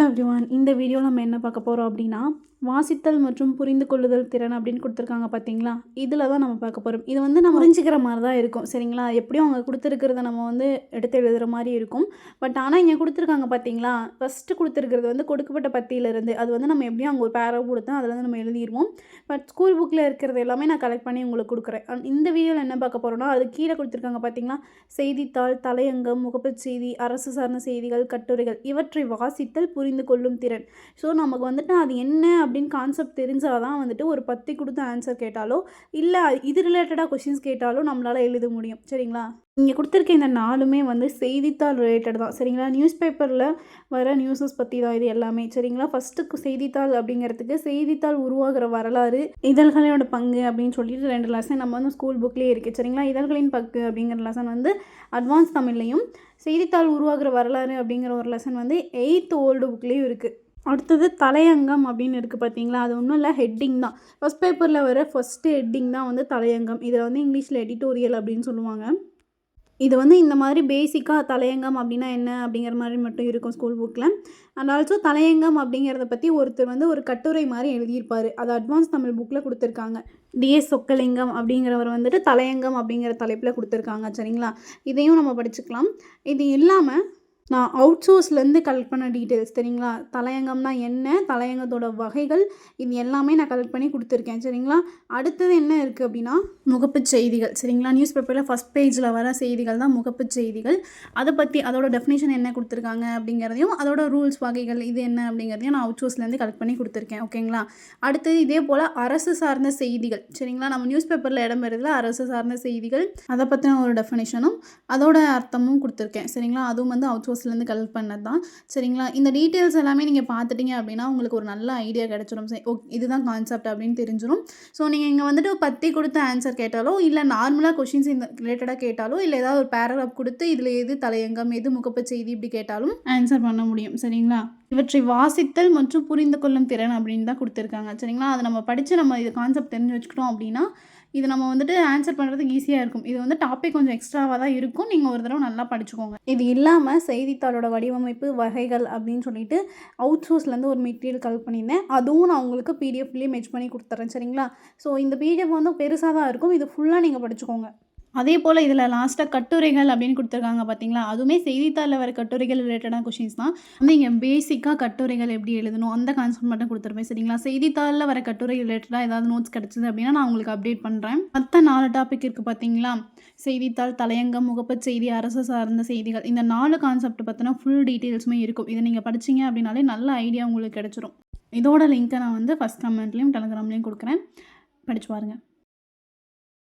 Hello everyone இந்த வீடியோவில் நம்ம என்ன பார்க்க போகிறோம் அப்படின்னா வாசித்தல் மற்றும் புரிந்து கொள்ளுதல் திறன் அப்படின்னு கொடுத்துருக்காங்க பார்த்தீங்களா இதில் தான் நம்ம பார்க்க போகிறோம் இது வந்து நம்ம புரிஞ்சுக்கிற மாதிரி தான் இருக்கும் சரிங்களா? எப்படியும் அவங்க கொடுத்துருக்கிறத நம்ம வந்து எடுத்து எழுதுகிற மாதிரி இருக்கும். பட் ஆனால் இங்கே கொடுத்துருக்காங்க பார்த்தீங்களா ஃபஸ்ட்டு கொடுத்துருக்கிறது வந்து கொடுக்கப்பட்ட பத்தியிலிருந்து. அது வந்து நம்ம எப்படியும் அவங்க ஒரு பேரவை கொடுத்தா அதில் வந்து நம்ம எழுதிடுவோம் பட் ஸ்கூல் புக்கில் இருக்கிறது எல்லாமே நான் கலெக்ட் பண்ணி உங்களுக்கு கொடுக்குறேன். இந்த வீடியோவில் என்ன பார்க்க போகிறோம்னா அது கீழே கொடுத்துருக்காங்க பார்த்தீங்களா செய்தித்தாள் தலையங்கம் முகப்புச் செய்தி அரசு சார்ந்த செய்திகள் கட்டுரைகள். இவற்றை வாசித்தல் புரிந்து கொள்ளும் திறன். ஸோ நமக்கு வந்துட்டு அது என்ன அப்படின்னு கான்செப்ட் தெரிஞ்சால் தான் வந்துட்டு ஒரு பத்தி கொடுத்து ஆன்சர் கேட்டாலோ இல்லை இது ரிலேட்டடாக கொஷின்ஸ் கேட்டாலோ நம்மளால் எழுத முடியும். சரிங்களா? இங்கே கொடுத்துருக்க இந்த நாலுமே வந்து செய்தித்தாள் ரிலேட்டட் தான். சரிங்களா? நியூஸ் பேப்பரில் வர நியூஸஸ் பற்றி தான் இது எல்லாமே. சரிங்களா? ஃபஸ்ட்டு செய்தித்தாள் அப்படிங்கிறதுக்கு செய்தித்தாள் உருவாகிற வரலாறு இதழ்களோட பங்கு அப்படின்னு சொல்லிட்டு ரெண்டு லெசன் நம்ம வந்து ஸ்கூல் புக்லேயே இருக்குது சரிங்களா? இதழ்களின் பங்கு அப்படிங்கிற லெசன் வந்து அட்வான்ஸ் தமிழ்லையும் செய்தித்தாள் உருவாகிற வரலாறு அப்படிங்கிற ஒரு லெசன் வந்து எயித்து ஓல்டு புக்லேயும் இருக்குது அடுத்தது தலையங்கம் அப்படின்னு இருக்குது பார்த்தீங்களா அது ஒன்றும் இல்லை ஹெட்டிங் தான். ஃபஸ்ட் பேப்பரில் வர ஃபஸ்ட்டு ஹெட்டிங் தான் வந்து தலையங்கம். இதில் வந்து இங்கிலீஷில் எடிட்டோரியல் அப்படின்னு சொல்லுவாங்க. இது வந்து இந்த மாதிரி பேசிக்காக தலையங்கம் அப்படின்னா என்ன அப்படிங்கிற மாதிரி மட்டும் இருக்கும் ஸ்கூல் புக்கில் அண்ட் ஆல்சோ தலையங்கம் அப்படிங்கிறத பற்றி ஒருத்தர் வந்து ஒரு கட்டுரை மாதிரி எழுதியிருப்பார். அது அட்வான்ஸ் தமிழ் புக்கில் கொடுத்துருக்காங்க. டிஎஸ் சொக்கலிங்கம் அப்படிங்கிறவர் வந்துட்டு தலையங்கம் அப்படிங்கிற தலைப்பில் கொடுத்துருக்காங்க. சரிங்களா? இதையும் நம்ம படிச்சுக்கலாம். இது இல்லாமல் நான் அவுட் சோர்ஸ்லேருந்து கலெக்ட் பண்ண டீட்டெயில்ஸ் சரிங்களா தலையங்கம்னா என்ன? தலையங்கத்தோட வகைகள் இது எல்லாமே நான் கலெக்ட் பண்ணி கொடுத்துருக்கேன். சரிங்களா? அடுத்தது என்ன இருக்குது அப்படின்னா முகப்புச் செய்திகள். சரிங்களா? நியூஸ் பேப்பரில் ஃபஸ்ட் பேஜில் வர செய்திகள் தான் முகப்புச் செய்திகள். அதை பற்றி அதோட டெஃபினேஷன் என்ன கொடுத்துருக்காங்க அப்படிங்கிறதையும் அதோட ரூல்ஸ் வகைகள் இது என்ன அப்படிங்கிறதையும் நான் அவுட் சோர்ஸ்லேருந்து கலெக்ட் பண்ணி கொடுத்துருக்கேன். ஓகேங்களா அடுத்தது இதே போல் அரசு சார்ந்த செய்திகள். சரிங்களா? நம்ம நியூஸ் பேப்பரில் இடம் பெறதுல அரசு சார்ந்த செய்திகள். அதை பற்றின ஒரு டெஃபினேஷனும் அதோட அர்த்தமும் கொடுத்துருக்கேன். சரிங்களா? அதுவும் வந்து அவுட் சோர்ஸ் சோர்ஸ்லேருந்து கலெக்ட் பண்ணது தான். சரிங்களா? இந்த டீட்டெயில்ஸ் எல்லாமே நீங்கள் பார்த்துட்டீங்க அப்படின்னா உங்களுக்கு ஒரு நல்ல ஐடியா கிடச்சிடும் சரி ஓ இதுதான் கான்செப்ட் அப்படின்னு தெரிஞ்சிடும் ஸோ நீங்கள் இங்கே வந்துட்டு பற்றி கொடுத்த ஆன்சர் கேட்டாலோ இல்லை நார்மலாக கொஷின்ஸ் இந்த ரிலேட்டடாக கேட்டாலோ இல்லை ஏதாவது ஒரு பேராகிராஃப் கொடுத்து இதில் எது தலையங்கம் எது முகப்பு செய்தி இப்படி கேட்டாலும் ஆன்சர் பண்ண முடியும். சரிங்களா? இவற்றை வாசித்தல் மற்றும் புரிந்து கொள்ளும் திறன் அப்படின்னு தான் கொடுத்துருக்காங்க. சரிங்களா? அதை நம்ம படித்து நம்ம இது கான்செப்ட் தெரிஞ்சு வச்சுக்கிட்டோம் அப்படின்னா இது நம்ம வந்துட்டு ஆன்சர் பண்ணுறதுக்கு ஈஸியாக இருக்கும். இது வந்து டாபிக் கொஞ்சம் எக்ஸ்ட்ராவாக தான் இருக்கும். நீங்கள் ஒரு தடவை நல்லா படிச்சுக்கோங்க. இது இல்லாமல் செய்தித்தாளோட வடிவமைப்பு வகைகள் அப்படின்னு சொல்லிட்டு அவுட் சோர்ஸ்லேருந்து ஒரு மெட்டீரியல் கலெக்ட் பண்ணியிருந்தேன். அதுவும் நான் உங்களுக்கு பிடிஎஃப்லேயே மெச் பண்ணி கொடுத்துட்றேன் சரிங்களா? ஸோ இந்த பிடிஎஃப் வந்து பெருசாக தான் இருக்கும். இது ஃபுல்லாக நீங்கள் படிச்சுக்கோங்க. அதே போல் இதில் லாஸ்ட்டாக கட்டுரைகள் அப்படின்னு கொடுத்துருக்காங்க பார்த்தீங்களா அதுவுமே செய்தித்தாளில் வர கட்டுரைகள் ரிலேட்டடான கொஷின்ஸ் தான். வந்து இங்கே பேசிக்காக கட்டுரைகள் எப்படி எழுதணும் அந்த கான்செப்ட் மட்டும் கொடுத்துருப்பேன் சரிங்களா? செய்தித்தாளில் வர கட்டுரை ரிலேட்டடாக ஏதாவது நோட்ஸ் கிடச்சிது அப்படின்னா நான் உங்களுக்கு அப்டேட் பண்ணுறேன் மற்ற நாலு டாபிக் இருக்குது பார்த்தீங்களா செய்தித்தாள் தலையங்கம் முகப்பு செய்தி அரசு சார்ந்த செய்திகள் இந்த நாலு கான்செப்ட் பார்த்தோன்னா ஃபுல் டீட்டெயில்ஸுமே இருக்கும். இதை நீங்கள் படிச்சீங்க அப்படின்னாலே நல்ல ஐடியா உங்களுக்கு கிடச்சிரும். இதோட லிங்க்கை நான் வந்து ஃபஸ்ட் கமெண்ட்லேயும் டெலகிராம்லேயும் கொடுக்குறேன். படிச்சு பாருங்கள்